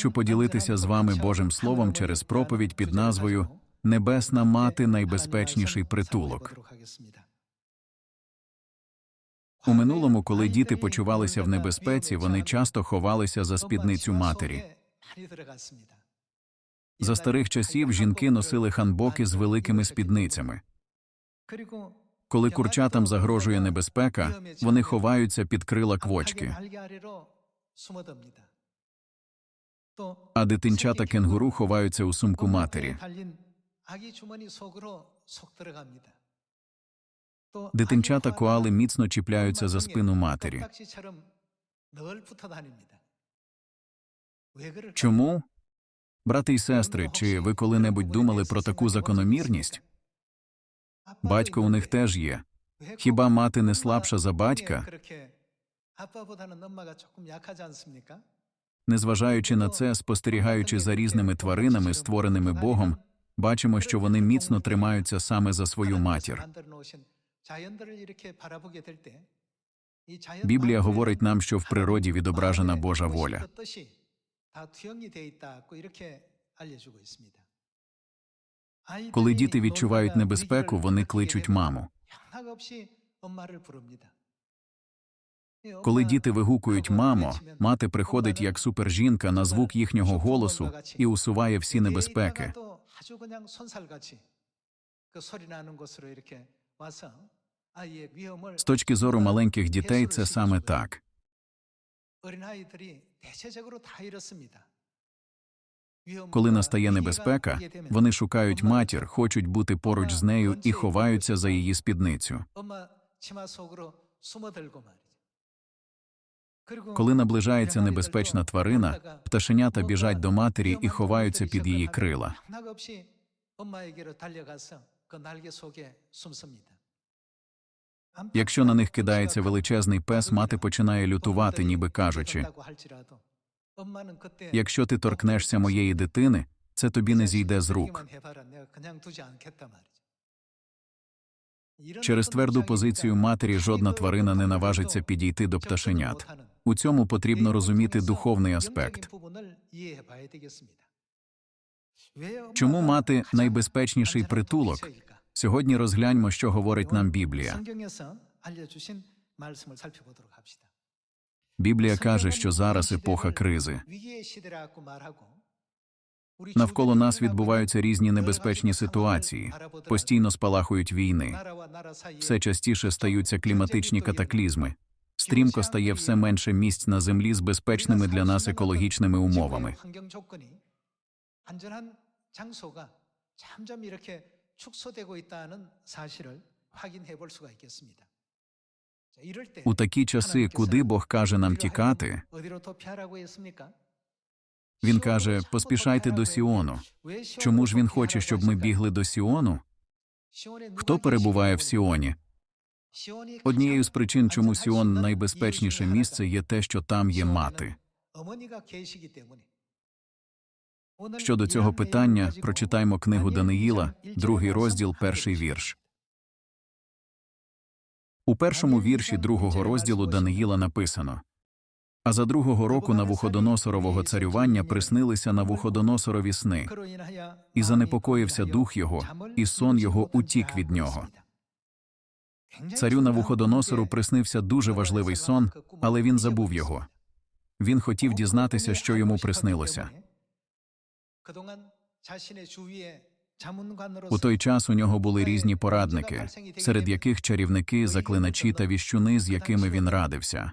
Хочу поділитися з вами Божим Словом через проповідь під назвою Небесна Мати найбезпечніший притулок. У минулому, коли діти почувалися в небезпеці, вони часто ховалися за спідницю матері. За старих часів жінки носили ханбоки з великими спідницями. Коли курчатам загрожує небезпека, вони ховаються під крила квочки. А дитинчата кенгуру ховаються у сумку матері. Дитинчата коали міцно чіпляються за спину матері. Чому? Брати й сестри, чи ви коли-небудь думали про таку закономірність? Батько у них теж є. Хіба мати не слабша за батька? Незважаючи на це, спостерігаючи за різними тваринами, створеними Богом, бачимо, що вони міцно тримаються саме за свою матір. Біблія говорить нам, що в природі відображена Божа воля. Коли діти відчувають небезпеку, вони кличуть маму. Коли діти вигукують мамо, мати приходить як супержінка на звук їхнього голосу і усуває всі небезпеки. З точки зору маленьких дітей, це саме так. Коли настає небезпека, вони шукають матір, хочуть бути поруч з нею і ховаються за її спідницю. Коли наближається небезпечна тварина, пташенята біжать до матері і ховаються під її крила. Якщо на них кидається величезний пес, мати починає лютувати, ніби кажучи: якщо ти торкнешся моєї дитини, це тобі не зійде з рук. Через тверду позицію матері жодна тварина не наважиться підійти до пташенят. У цьому потрібно розуміти духовний аспект. Чому мати найбезпечніший притулок? Сьогодні розгляньмо, що говорить нам Біблія. Біблія каже, що зараз епоха кризи. Навколо нас відбуваються різні небезпечні ситуації, постійно спалахують війни. Все частіше стаються кліматичні катаклізми. Стрімко стає все менше місць на землі з безпечними для нас екологічними умовами. У такі часи, куди Бог каже нам тікати, він каже: поспішайте до Сіону. Чому ж він хоче, щоб ми бігли до Сіону? Хто перебуває в Сіоні? Однією з причин, чому Сіон найбезпечніше місце, є те, що там є мати. Щодо цього питання, прочитаймо книгу Даниїла, другий розділ, перший вірш. У першому вірші другого розділу Даниїла написано А за другого року Навуходоносорового царювання приснилися Навуходоносорові сни, і занепокоївся дух його, і сон його утік від нього. Царю Навуходоносору приснився дуже важливий сон, але він забув його. Він хотів дізнатися, що йому приснилося. У той час у нього були різні порадники, серед яких чарівники, заклиначі та віщуни, з якими він радився.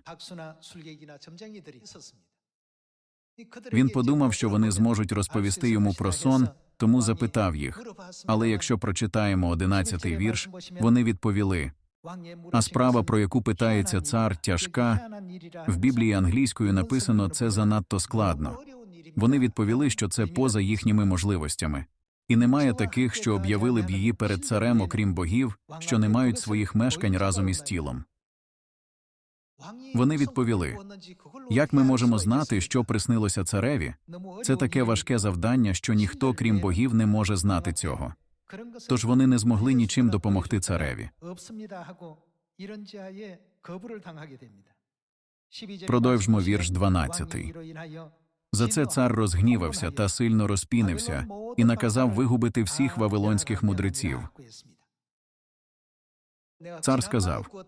Він подумав, що вони зможуть розповісти йому про сон, тому запитав їх. Але якщо прочитаємо одинадцятий вірш, вони відповіли. А справа, про яку питається цар, тяжка в Біблії англійською написано це занадто складно. Вони відповіли, що це поза їхніми можливостями, і немає таких, що об'явили б її перед царем, окрім богів, що не мають своїх мешкань разом із тілом. Вони відповіли як ми можемо знати, що приснилося цареві? Це таке важке завдання, що ніхто, крім богів, не може знати цього. Тож вони не змогли нічим допомогти цареві. Продовжмо вірш 12. За це цар розгнівався та сильно розпінився і наказав вигубити всіх вавилонських мудреців. Цар сказав: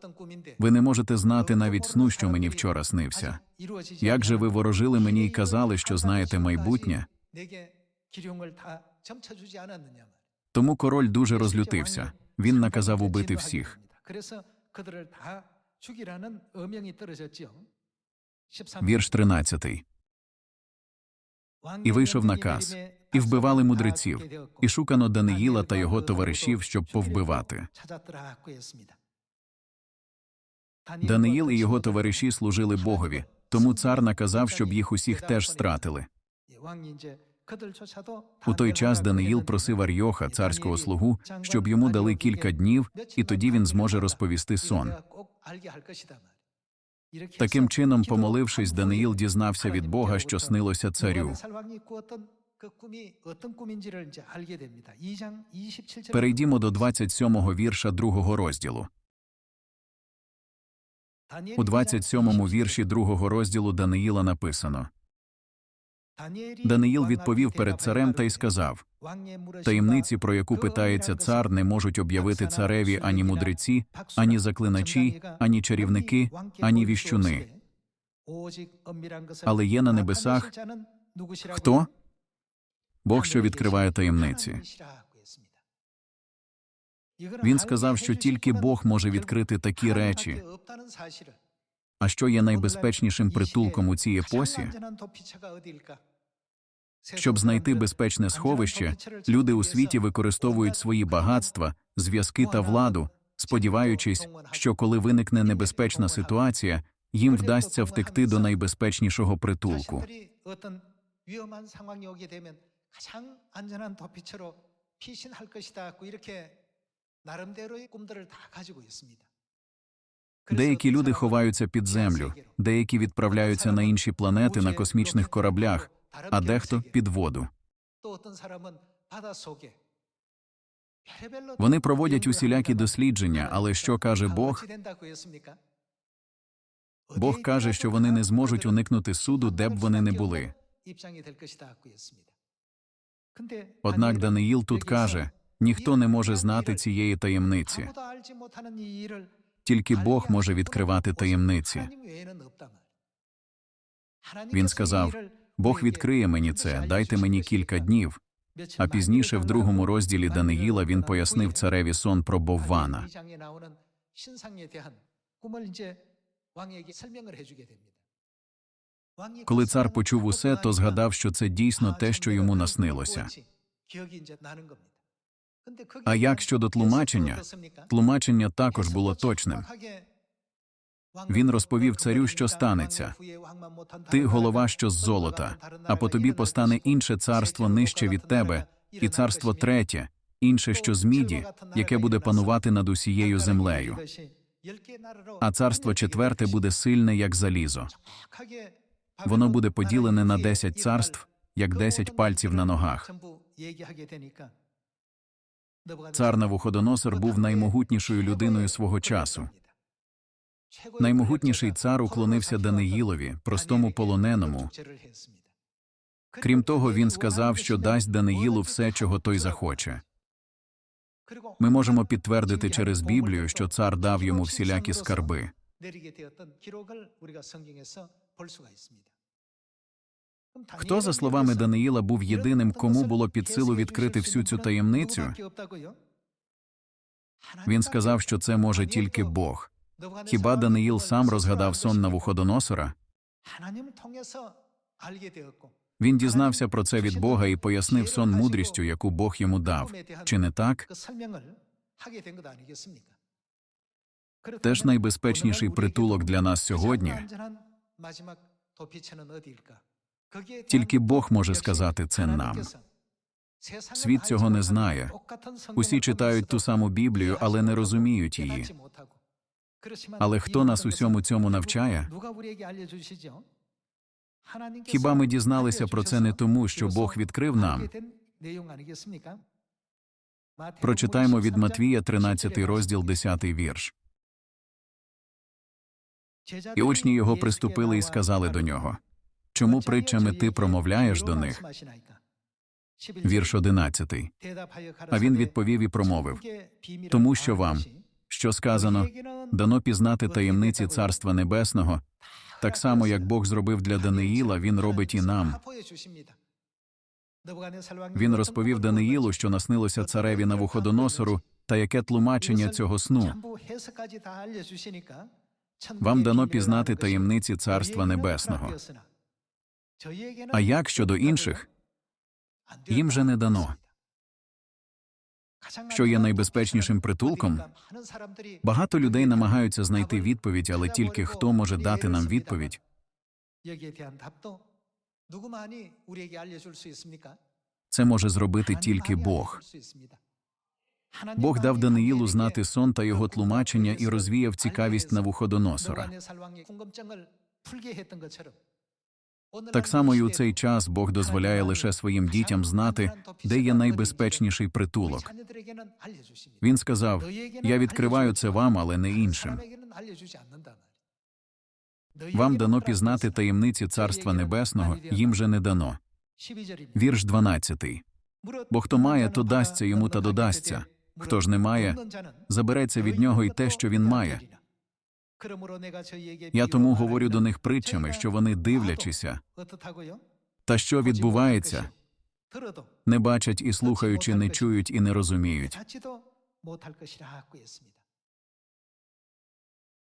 Ви не можете знати навіть сну, що мені вчора снився. Як же ви ворожили мені і казали, що знаєте майбутнє? Тому король дуже розлютився. Він наказав убити всіх. Вірш 13. І вийшов наказ, і вбивали мудреців, і шукано Даниїла та його товаришів, щоб повбивати. Даниїл і його товариші служили Богові, тому цар наказав, щоб їх усіх теж стратили. У той час Даниїл просив Арйоха, царського слугу, щоб йому дали кілька днів, і тоді він зможе розповісти сон. Таким чином, помолившись, Даниїл дізнався від Бога, що снилося царю. Перейдімо до 27-го вірша другого розділу. У 27-му вірші другого розділу Даниїла написано: Даниїл відповів перед царем та й сказав: таємниці, про яку питається цар, не можуть об'явити цареві ані мудреці, ані заклиначі, ані чарівники, ані віщуни. Але є на небесах хто? Бог, що відкриває таємниці. Він сказав, що тільки Бог може відкрити такі речі. А що є найбезпечнішим притулком у цій епосі? Щоб знайти безпечне сховище, люди у світі використовують свої багатства, зв'язки та владу, сподіваючись, що коли виникне небезпечна ситуація, їм вдасться втекти до найбезпечнішого притулку. Деякі люди ховаються під землю, деякі відправляються на інші планети на космічних кораблях а дехто під воду. Вони проводять усілякі дослідження, але що каже Бог? Бог каже, що вони не зможуть уникнути суду, де б вони не були. Однак Даниїл тут каже ніхто не може знати цієї таємниці. Тільки Бог може відкривати таємниці. Він сказав Бог відкриє мені це, дайте мені кілька днів. А пізніше, в другому розділі Даниїла, він пояснив цареві сон про Боввана. Коли цар почув усе, то згадав, що це дійсно те, що йому наснилося. А як щодо тлумачення, тлумачення також було точним. Він розповів царю, що станеться. Ти голова, що з золота, а по тобі постане інше царство нижче від тебе, і царство третє, інше, що з міді, яке буде панувати над усією землею. А царство четверте буде сильне, як залізо. Воно буде поділене на десять царств, як десять пальців на ногах. Цар Навуходоносор був наймогутнішою людиною свого часу. Наймогутніший цар уклонився Даниїлові, простому полоненому. Крім того, він сказав, що дасть Даниїлу все, чого той захоче. Ми можемо підтвердити через Біблію, що цар дав йому всілякі скарби. Хто, за словами Даниїла, був єдиним, кому було під силу відкрити всю цю таємницю? Він сказав, що це може тільки Бог. Хіба Даниїл сам розгадав сон Навуходоносора? Він дізнався про це від Бога і пояснив сон мудрістю, яку Бог йому дав. Чи не так? Теж найбезпечніший притулок для нас сьогодні. Тільки Бог може сказати це нам. Світ цього не знає. Усі читають ту саму Біблію, але не розуміють її. Але хто нас усьому цьому навчає? Хіба ми дізналися про це не тому, що Бог відкрив нам? Прочитаємо від Матвія 13 розділ 10 вірш. І учні його приступили і сказали до нього: Чому притчами ти промовляєш до них? Вірш 11. А він відповів і промовив тому що вам, Що сказано, дано пізнати таємниці Царства Небесного, так само, як Бог зробив для Даниїла, він робить і нам. Він розповів Даниїлу, що наснилося цареві Навуходоносору, та яке тлумачення цього сну. Вам дано пізнати таємниці Царства Небесного. А як щодо інших? Їм же не дано. Що є найбезпечнішим притулком? Багато людей намагаються знайти відповідь, але тільки хто може дати нам відповідь. Це може зробити тільки Бог. Бог дав Даниїлу знати сон та його тлумачення і розвіяв цікавість Навуходоносора. Так само і у цей час Бог дозволяє лише своїм дітям знати, де є найбезпечніший притулок. Він сказав: Я відкриваю це вам, але не іншим. Вам дано пізнати таємниці Царства Небесного, їм же не дано. Вірш 12. Бо хто має, то дасться йому та додасться. Хто ж не має, забереться від нього й те, що він має. Я тому говорю до них притчами, що вони, дивлячися, та що відбувається, не бачать і слухаючи, не чують і не розуміють.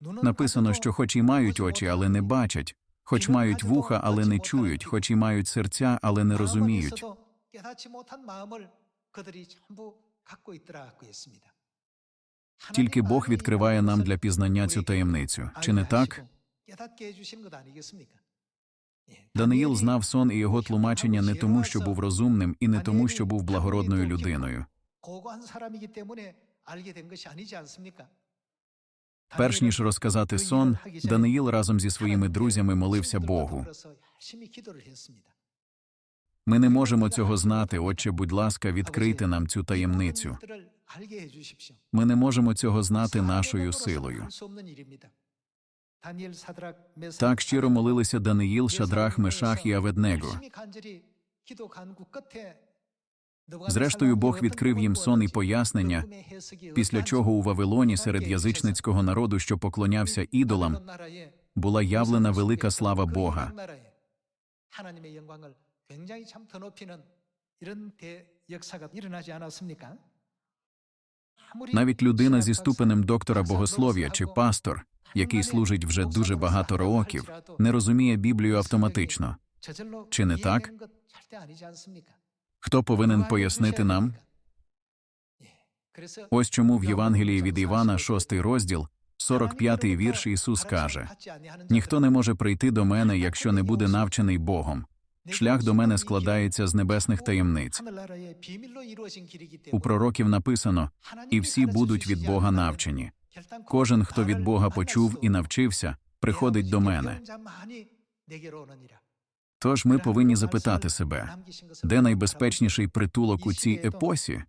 Написано, що хоч і мають очі, але не бачать, хоч мають вуха, але не чують, хоч і мають серця, але не розуміють. Тільки Бог відкриває нам для пізнання цю таємницю. Чи не так? Даниїл знав сон і його тлумачення не тому, що був розумним, і не тому, що був благородною людиною. Перш ніж розказати сон, Даниїл разом зі своїми друзями молився Богу. Ми не можемо цього знати, Отче, будь ласка, відкрийте нам цю таємницю. Ми не можемо цього знати нашою силою. Так щиро молилися Даниїл, Шадрах, Мешах і Аведнего. Зрештою, Бог відкрив їм сон і пояснення, після чого у Вавилоні серед язичницького народу, що поклонявся ідолам, була явлена велика слава Бога. Навіть людина зі ступенем доктора богослов'я чи пастор, який служить вже дуже багато років, не розуміє Біблію автоматично. Чи не так? Хто повинен пояснити нам? Ось чому в Євангелії від Івана, 6 розділ, 45 вірш Ісус каже: Ніхто не може прийти до мене, якщо не буде навчений Богом. Шлях до мене складається з небесних таємниць. У пророків написано: і всі будуть від Бога навчені. Кожен, хто від Бога почув і навчився, приходить до мене. Тож ми повинні запитати себе, де найбезпечніший притулок у цій епосі?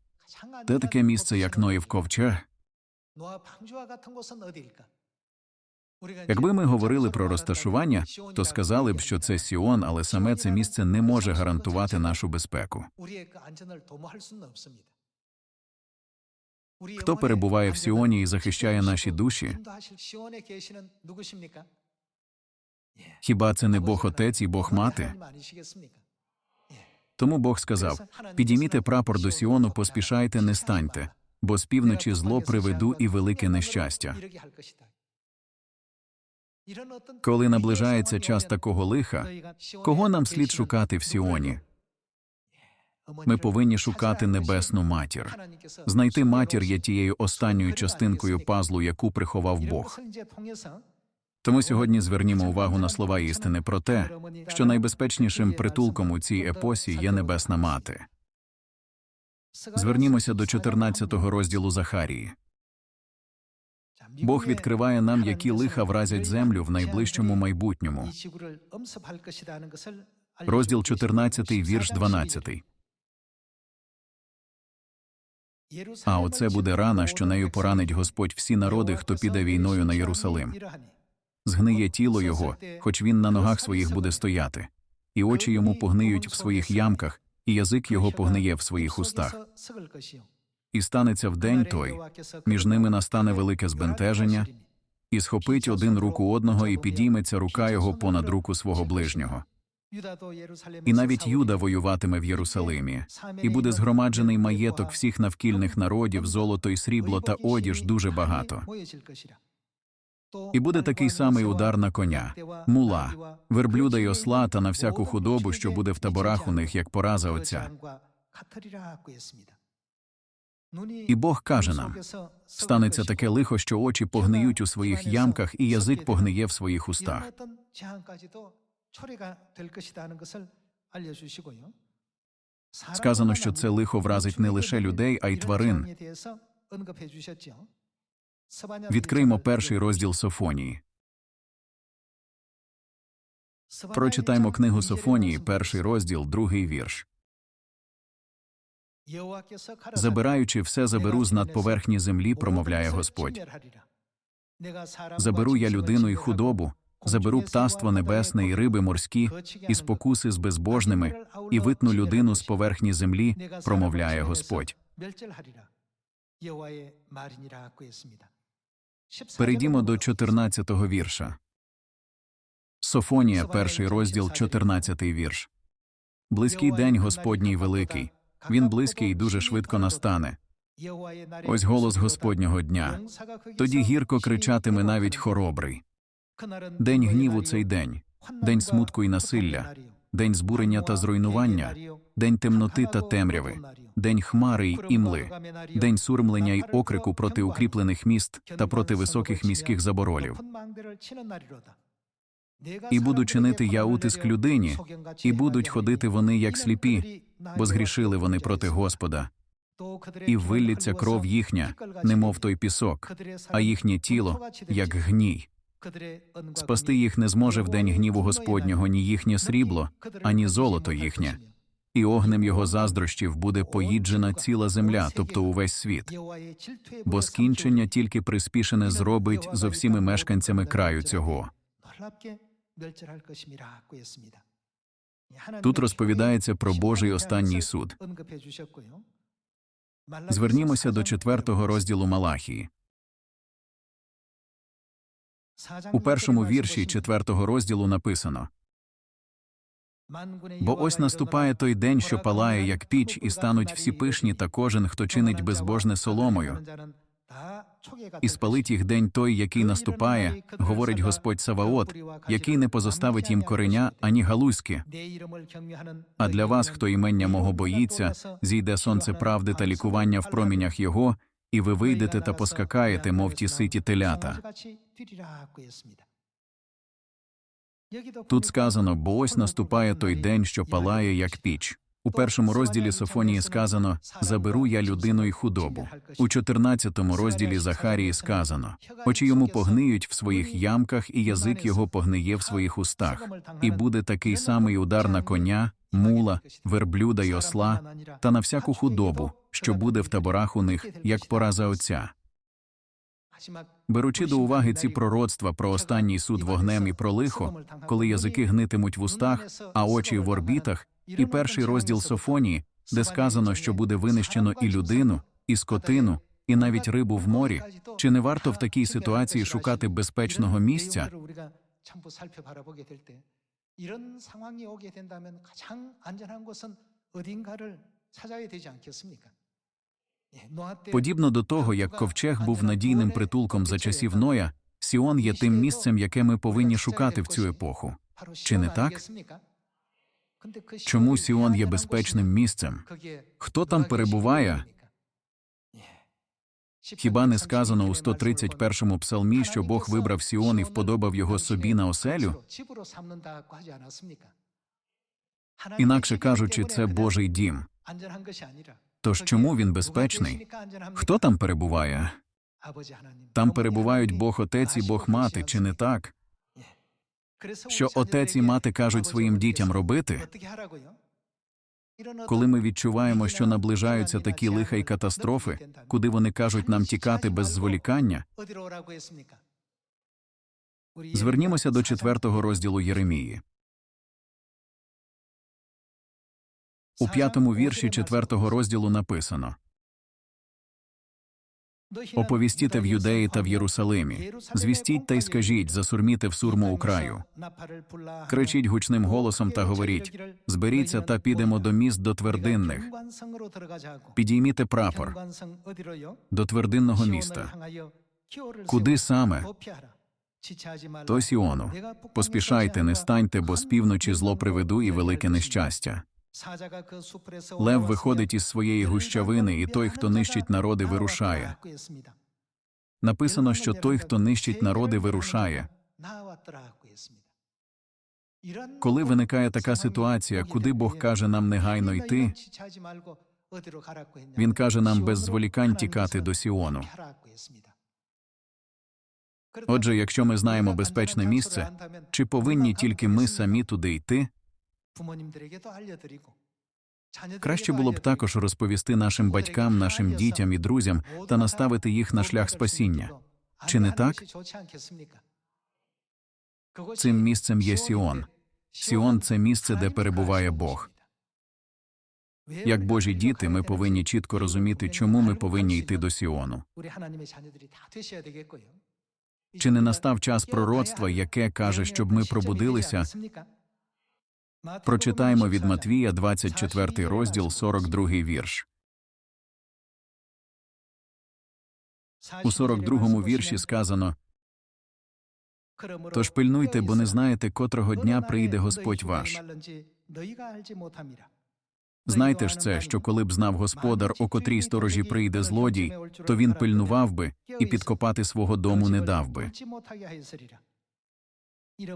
Де таке місце, як Ноїв ковчег? Якби ми говорили про розташування, то сказали б, що це Сіон, але саме це місце не може гарантувати нашу безпеку. Хто перебуває в Сіоні і захищає наші душі? Хіба це не Бог Отець і Бог Мати? Тому Бог сказав: підійміте прапор до Сіону, поспішайте, не станьте, бо з півночі зло приведу і велике нещастя. Коли наближається час такого лиха, кого нам слід шукати в Сіоні? Ми повинні шукати небесну матір. Знайти матір є тією останньою частинкою пазлу, яку приховав Бог. Тому сьогодні звернімо увагу на слова істини про те, що найбезпечнішим притулком у цій епосі є небесна мати. Звернімося до 14 розділу Захарії. Бог відкриває нам, які лиха вразять землю в найближчому майбутньому. Розділ 14, вірш 12. А оце буде рана, що нею поранить Господь всі народи, хто піде війною на Єрусалим. Згниє тіло його, хоч він на ногах своїх буде стояти. і очі йому погниють в своїх ямках, і язик його погниє в своїх устах. І станеться в день той, між ними настане велике збентеження, і схопить один руку одного, і підійметься рука його понад руку свого ближнього. І навіть Юда воюватиме в Єрусалимі, і буде згромаджений маєток всіх навкільних народів, золото і срібло та одіж дуже багато. І буде такий самий удар на коня, мула, верблюда й осла та на всяку худобу, що буде в таборах у них, як пораза отця. І Бог каже нам: станеться таке лихо, що очі погниють у своїх ямках, і язик погниє в своїх устах. Сказано, що це лихо вразить не лише людей, а й тварин. Відкриймо перший розділ Софонії. Прочитаймо книгу Софонії, перший розділ, другий вірш. Забираючи все, заберу з надповерхні землі, промовляє Господь. Заберу я людину і худобу, заберу птаство небесне і риби морські, і спокуси з безбожними, і витну людину з поверхні землі, промовляє Господь. Перейдімо до 14-го вірша. Софонія, перший розділ, 14-й вірш. Близький день Господній великий. Він близький і дуже швидко настане. Ось голос Господнього дня. Тоді гірко кричатиме навіть хоробрий. День гніву цей день, день смутку і насилля, день збурення та зруйнування, день темноти та темряви, день хмари й імли, день сурмлення й окрику проти укріплених міст та проти високих міських заборолів. І буду чинити я утиск людині, і будуть ходити вони як сліпі, бо згрішили вони проти Господа. І виллється кров їхня, немов той пісок, а їхнє тіло, як гній. Спасти їх не зможе в день гніву Господнього ні їхнє срібло, ані золото їхнє. І огнем його заздрощів буде поїджена ціла земля, тобто увесь світ. Бо скінчення тільки приспішене зробить зо всіми мешканцями краю цього. Тут розповідається про Божий останній суд. Звернімося до четвертого розділу Малахії. У першому вірші четвертого розділу написано Бо ось наступає той день, що палає, як піч, і стануть всі пишні, та кожен, хто чинить безбожне соломою. І спалить їх день той, який наступає, говорить Господь Саваот, який не позоставить їм кореня ані галузьки. А для вас, хто імення мого боїться, зійде сонце правди та лікування в промінях його, і ви вийдете та поскакаєте, мов ті ситі телята. Тут сказано, бо ось наступає той день, що палає, як піч. У першому розділі Софонії сказано Заберу я людину й худобу. У 14-му розділі Захарії сказано очі йому погниють в своїх ямках, і язик його погниє в своїх устах. І буде такий самий удар на коня, мула, верблюда й осла, та на всяку худобу, що буде в таборах у них, як пораза отця. Беручи до уваги ці пророцтва про останній суд вогнем і про лихо, коли язики гнитимуть в устах, а очі в орбітах, і перший розділ Софонії, де сказано, що буде винищено і людину, і скотину, і навіть рибу в морі. Чи не варто в такій ситуації шукати безпечного місця? Подібно до того, як ковчег був надійним притулком за часів Ноя, Сіон є тим місцем, яке ми повинні шукати в цю епоху. Чи не так? Чому Сіон є безпечним місцем? Хто там перебуває? Хіба не сказано у 131-му псалмі, що Бог вибрав Сіон і вподобав його собі на оселю? Інакше кажучи, це Божий дім. Тож чому він безпечний? Хто там перебуває? Там перебувають Бог Отець і Бог Мати, чи не так? Що отець і мати кажуть своїм дітям робити? Коли ми відчуваємо, що наближаються такі лиха й катастрофи, куди вони кажуть нам тікати без зволікання, звернімося до четвертого розділу Єремії. У п'ятому вірші четвертого розділу написано Оповістіте в Юдеї та в Єрусалимі, звістіть та й скажіть, засурміте в сурму у краю. Кричіть гучним голосом та говоріть. Зберіться та підемо до міст до твердинних. Підійміте прапор до твердинного міста. Куди саме? До Сіону. Поспішайте, не станьте, бо з півночі зло приведу і велике нещастя. Лев виходить із своєї гущавини, і той, хто нищить народи, вирушає. Написано, що той, хто нищить народи, вирушає. Коли виникає така ситуація, куди Бог каже нам негайно йти, Він каже нам без зволікань тікати до Сіону. Отже, якщо ми знаємо безпечне місце, чи повинні тільки ми самі туди йти? Краще було б також розповісти нашим батькам, нашим дітям і друзям та наставити їх на шлях спасіння. Чи не так? Цим місцем є Сіон. Сіон це місце, де перебуває Бог. Як Божі діти, ми повинні чітко розуміти, чому ми повинні йти до Сіону. Чи не настав час пророцтва, яке каже, щоб ми пробудилися? Прочитаємо від Матвія 24 розділ, 42 вірш. У 42 вірші сказано Тож пильнуйте, бо не знаєте, котрого дня прийде Господь ваш. Знайте ж це, що коли б знав господар, о котрій сторожі прийде злодій, то він пильнував би і підкопати свого дому не дав би.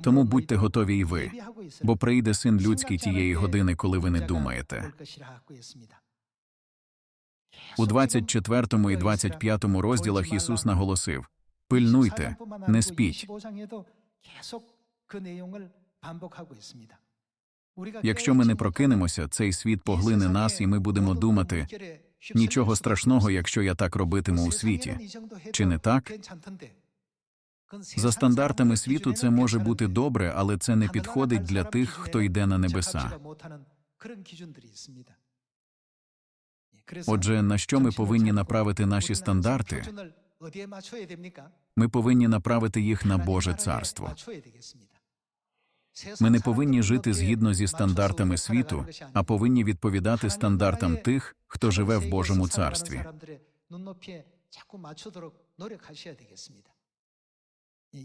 Тому будьте готові і ви, бо прийде син людський тієї години, коли ви не думаєте. У 24 і 25 розділах Ісус наголосив: пильнуйте, не спіть. Якщо ми не прокинемося, цей світ поглине нас, і ми будемо думати нічого страшного, якщо я так робитиму у світі. Чи не так? За стандартами світу це може бути добре, але це не підходить для тих, хто йде на небеса. Отже, на що ми повинні направити наші стандарти? Ми повинні направити їх на Боже царство. Ми не повинні жити згідно зі стандартами світу, а повинні відповідати стандартам тих, хто живе в Божому царстві.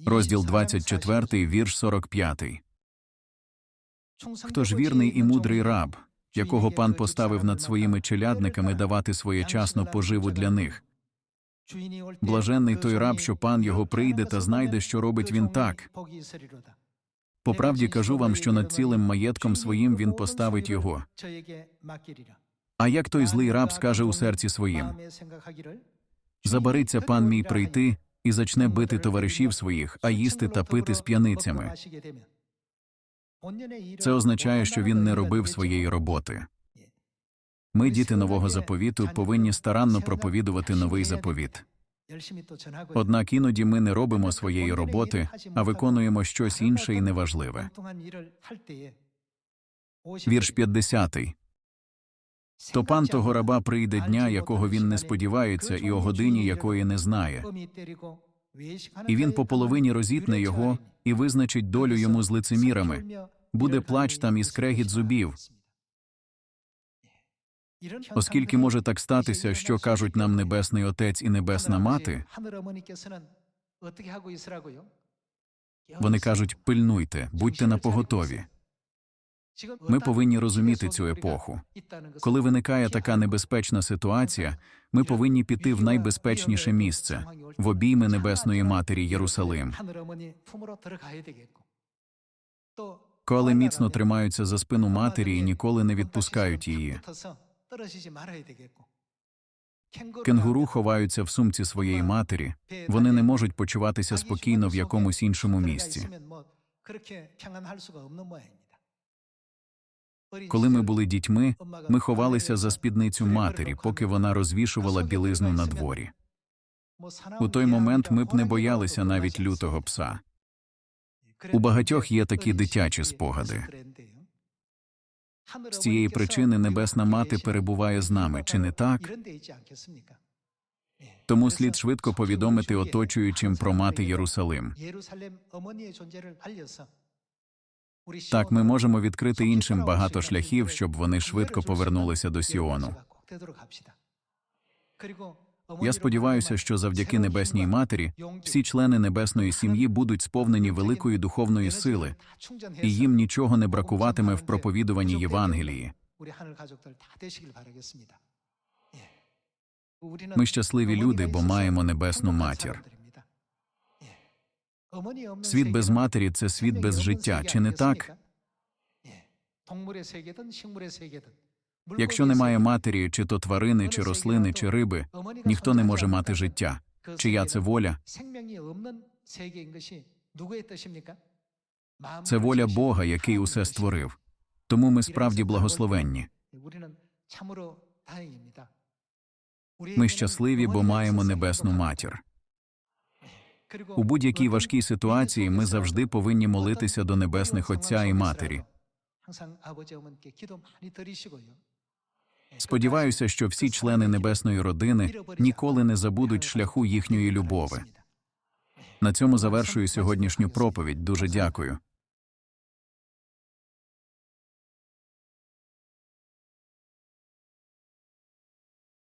Розділ 24, вірш 45. Хто ж вірний і мудрий раб, якого пан поставив над своїми челядниками давати своєчасну поживу для них? Блаженний той раб, що пан його прийде та знайде, що робить він так. По правді кажу вам, що над цілим маєтком своїм він поставить його. А як той злий раб скаже у серці своїм: Забариться пан мій прийти і зачне бити товаришів своїх, а їсти та пити з п'яницями. Це означає, що він не робив своєї роботи. Ми, діти нового заповіту, повинні старанно проповідувати новий заповіт. Однак іноді ми не робимо своєї роботи, а виконуємо щось інше і неважливе. Вірш 50. То пан того раба прийде дня, якого він не сподівається, і о годині якої не знає. І він по половині розітне його і визначить долю йому з лицемірами. Буде плач там і скрегіт зубів. Оскільки може так статися, що кажуть нам Небесний Отець і Небесна Мати, вони кажуть пильнуйте, будьте напоготові. Ми повинні розуміти цю епоху. Коли виникає така небезпечна ситуація, ми повинні піти в найбезпечніше місце в обійми Небесної Матері Єрусалим. Коли міцно тримаються за спину матері і ніколи не відпускають її. Кенгуру ховаються в сумці своєї матері, вони не можуть почуватися спокійно в якомусь іншому місці. Коли ми були дітьми, ми ховалися за спідницю матері, поки вона розвішувала білизну на дворі. У той момент ми б не боялися навіть лютого пса. У багатьох є такі дитячі спогади. З цієї причини Небесна Мати перебуває з нами, чи не так? Тому слід швидко повідомити оточуючим про мати Єрусалим. Так, ми можемо відкрити іншим багато шляхів, щоб вони швидко повернулися до Сіону. Я сподіваюся, що завдяки Небесній Матері всі члени небесної сім'ї будуть сповнені великої духовної сили, і їм нічого не бракуватиме в проповідуванні Євангелії. Ми щасливі люди, бо маємо небесну матір. Світ без матері це світ без життя, чи не так? Якщо немає матері, чи то тварини, чи рослини, чи риби, ніхто не може мати життя. Чия це воля? Це воля Бога, який усе створив. Тому ми справді благословенні. Ми щасливі, бо маємо небесну матір. У будь-якій важкій ситуації ми завжди повинні молитися до небесних Отця і Матері. Сподіваюся, що всі члени небесної родини ніколи не забудуть шляху їхньої любови. На цьому завершую сьогоднішню проповідь. Дуже дякую.